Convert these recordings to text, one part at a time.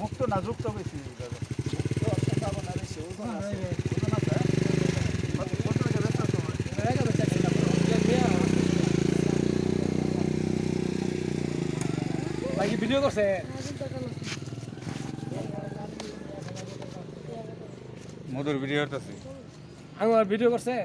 মুক্ত না যুক্ত বেশি ভিডিও করছে? মধুর ভিডিও হতেছে আমার ভিডিও করছেন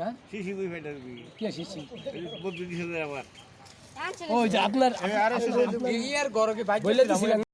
না শিশি কই ভাইটা দিবি কে আসিছি বন্ধু দিছে আবার। ওই যে আপনার এই আড়াইশো বলে দিছিলেন